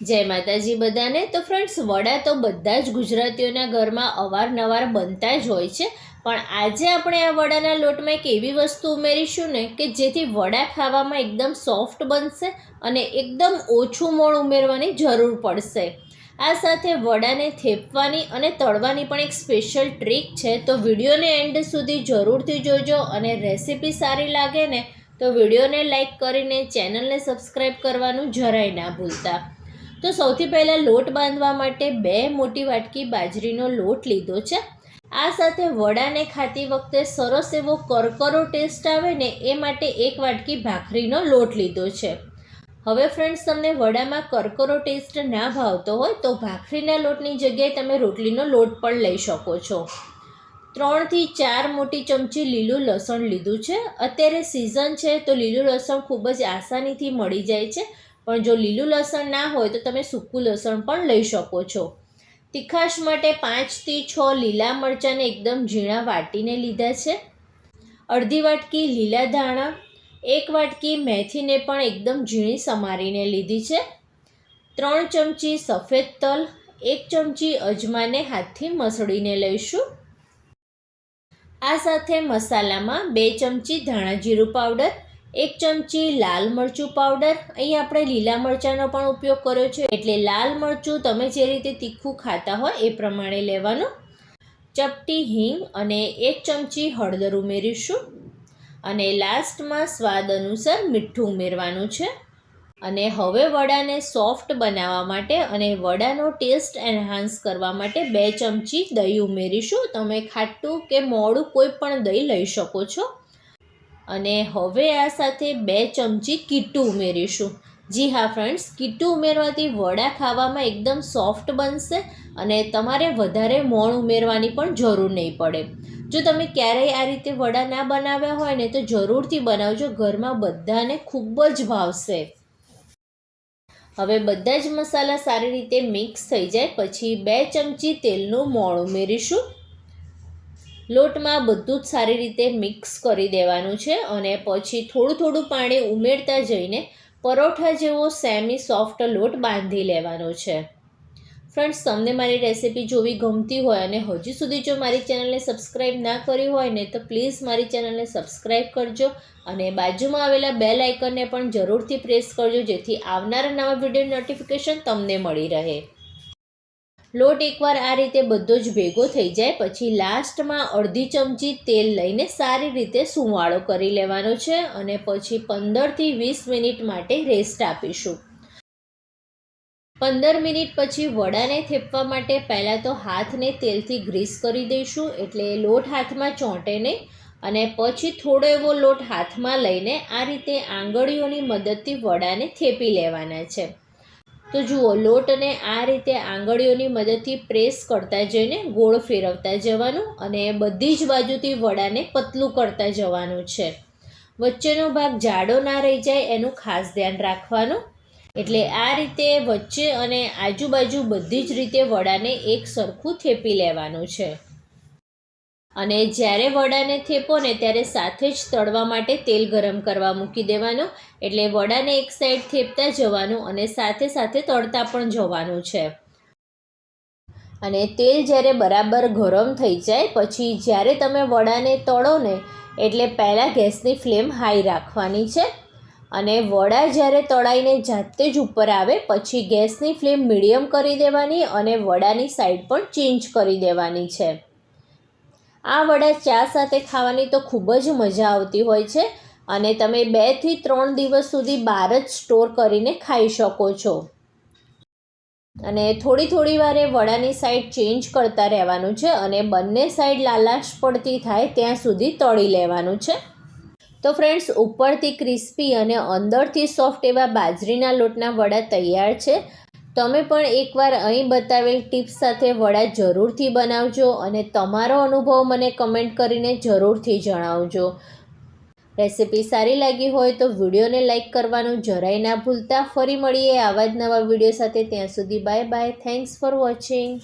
જય માતાજી બધાને. તો ફ્રેન્ડ્સ વડા તો બધા જ ગુજરાતીઓના ઘરમાં અવારનવાર બનતા જ હોય છે. પણ આજે આપણે આ વડાના લોટમાં એક એવી વસ્તુ ઉમેરીશું ને કે જેથી વડા ખાવામાં એકદમ સોફ્ટ બનશે અને એકદમ ઓછું મોણ ઉમેરવાની જરૂર પડશે. આ સાથે વડાને થેપવાની અને તળવાની પણ એક સ્પેશિયલ ટ્રીક છે. તો વિડીયોને એન્ડ સુધી જરૂરથી જોજો અને રેસીપી સારી લાગે ને તો વિડીયોને લાઇક કરીને ચેનલને સબસ્ક્રાઈબ કરવાનું જરાય ના ભૂલતા. તો સૌથી પહેલાં લોટ બાંધવા માટે બે મોટી વાટકી બાજરીનો લોટ લીધો છે. આ સાથે વડાને ખાતી વખતે સરસ એવો કરકરો ટેસ્ટ આવે ને એ માટે એક વાટકી ભાખરીનો લોટ લીધો છે. હવે ફ્રેન્ડ્સ તમને વડામાં કરકરો ટેસ્ટ ના ભાવતો હોય તો ભાખરીના લોટની જગ્યાએ તમે રોટલીનો લોટ પણ લઈ શકો છો. ત્રણથી ચાર મોટી ચમચી લીલું લસણ લીધું છે. અત્યારે સિઝન છે તો લીલું લસણ ખૂબ જ આસાનીથી મળી જાય છે. પણ જો લીલું લસણ ના હોય તો તમે સૂકું લસણ પણ લઈ શકો છો. તીખાશ માટે પાંચથી છ લીલા મરચાંને એકદમ ઝીણા વાટીને લીધા છે. અડધી વાટકી લીલા ધાણા, એક વાટકી મેથીને પણ એકદમ ઝીણી સમારીને લીધી છે. ત્રણ ચમચી સફેદ તલ, એક ચમચી અજમાને હાથથી મસળીને લઈશું. આ સાથે મસાલામાં બે ચમચી ધાણા જીરું પાવડર એક ચમચી લાલ મરચું પાવડર અહીં આપણે લીલા મરચાંનો પણ ઉપયોગ કર્યો છે. એટલે લાલ મરચું તમે જે રીતે તીખું ખાતા હોય એ પ્રમાણે લેવાનું. ચપટી હિંગ અને એક ચમચી હળદર ઉમેરીશું. અને લાસ્ટમાં સ્વાદ અનુસાર મીઠું ઉમેરવાનું છે. અને હવે વડાને સોફ્ટ બનાવવા માટે અને વડાનો ટેસ્ટ એન્હાન્સ કરવા માટે બે ચમચી દહીં ઉમેરીશું. તમે ખાટું કે મોડું કોઈ પણ દહીં લઈ શકો છો. અને હવે આ સાથે બે ચમચી કીટું ઉમેરીશું. જી હા ફ્રેન્ડ્સ કીટું ઉમેરવાથી વડા ખાવામાં એકદમ સોફ્ટ બનશે અને તમારે વધારે મોણ ઉમેરવાની પણ જરૂર નહીં પડે. જો તમે ક્યારેય આ રીતે વડા ના બનાવ્યા હોય ને તો જરૂરથી બનાવજો, ઘરમાં બધાને ખૂબ જ ભાવશે. હવે બધા જ મસાલા સારી રીતે મિક્સ થઈ જાય, પછી બે ચમચી તેલનું મોણ ઉમેરીશું. લોટમાં બધું જ સારી રીતે મિક્સ કરી દેવાનું છે અને પછી થોડું થોડું પાણી ઉમેરતા જઈને પરોઠા જેવો સેમી સોફ્ટ લોટ બાંધી લેવાનો છે. ફ્રેન્ડ્સ તમને મારી રેસિપી જોવી ગમતી હોય અને હજુ સુધી જો મારી ચેનલને સબસ્ક્રાઈબ ના કરી હોય ને તો પ્લીઝ મારી ચેનલને સબસ્ક્રાઈબ કરજો અને બાજુમાં આવેલા બેલ આઇકનને પણ જરૂરથી પ્રેસ કરજો જેથી આવનારા નવા વીડિયો નોટિફિકેશન તમને મળી રહે. લોટ એકવાર આ રીતે બધો જ ભેગો થઈ જાય, પછી લાસ્ટમાં અડધી ચમચી તેલ લઈને સારી રીતે સુંવાળો કરી લેવાનો છે અને પછી પંદરથી વીસ મિનિટ માટે રેસ્ટ આપીશું. પંદર મિનિટ પછી વડાને થેપવા માટે પહેલાં તો હાથને તેલથી ગ્રીસ કરી દઈશું, એટલે લોટ હાથમાં ચોંટે નહીં અને પછી થોડો એવો લોટ હાથમાં લઈને આ રીતે આંગળીઓની મદદથી વડાને થેપી લેવાના છે. તો જુઓ, લોટને આ રીતે આંગળીઓની મદદથી પ્રેસ કરતા જઈને ગોળ ફેરવતા જવાનું અને બધી જ બાજુથી વડાને પતલું કરતા જવાનું છે. વચ્ચેનો ભાગ જાડો ના રહી જાય એનું ખાસ ધ્યાન રાખવાનું. એટલે આ રીતે વચ્ચે અને આજુબાજુ બધી જ રીતે વડાને એક સરખું થેપી લેવાનું છે. અને જ્યારે વડાને થેપો ને ત્યારે સાથે જ તળવા માટે તેલ ગરમ કરવા મૂકી દેવાનું. એટલે વડાને એક સાઈડ થેપતા જવાનું અને સાથે સાથે તળતા પણ જવાનું છે. અને તેલ જ્યારે બરાબર ગરમ થઈ જાય, પછી જ્યારે તમે વડાને તળો ને, એટલે પહેલાં ગેસની ફ્લેમ હાઈ રાખવાની છે. અને વડા જ્યારે તળાઈને જાતે જ ઉપર આવે, પછી ગેસની ફ્લેમ મીડિયમ કરી દેવાની અને વડાની સાઈડ પણ ચેન્જ કરી દેવાની છે. આ વડા ચા સાથે ખાવાની તો ખૂબ જ મજા આવતી હોય છે અને તમે બેથી ત્રણ દિવસ સુધી બહાર જ સ્ટોર કરીને ખાઈ શકો છો. અને થોડી થોડી વારે વડાની સાઈડ ચેન્જ કરતા રહેવાનું છે અને બંને સાઈડ લાલાશ પડતી થાય ત્યાં સુધી તળી લેવાનું છે. તો ફ્રેન્ડ્સ, ઉપરથી ક્રિસ્પી અને અંદરથી સોફ્ટ એવા બાજરીના લોટના વડા તૈયાર છે. તમે પણ એકવાર અહીં બતાવેલ ટિપ્સ સાથે વડા જરૂરથી બનાવજો અને તમારો અનુભવ મને કમેન્ટ કરીને જરૂરથી જણાવજો. રેસિપી સારી લાગી હોય તો વિડીયોને લાઇક કરવાનું જરાય ના ભૂલતા. ફરી મળીએ આવા જ નવા વીડિયો સાથે. ત્યાં સુધી bye bye. Thanks for watching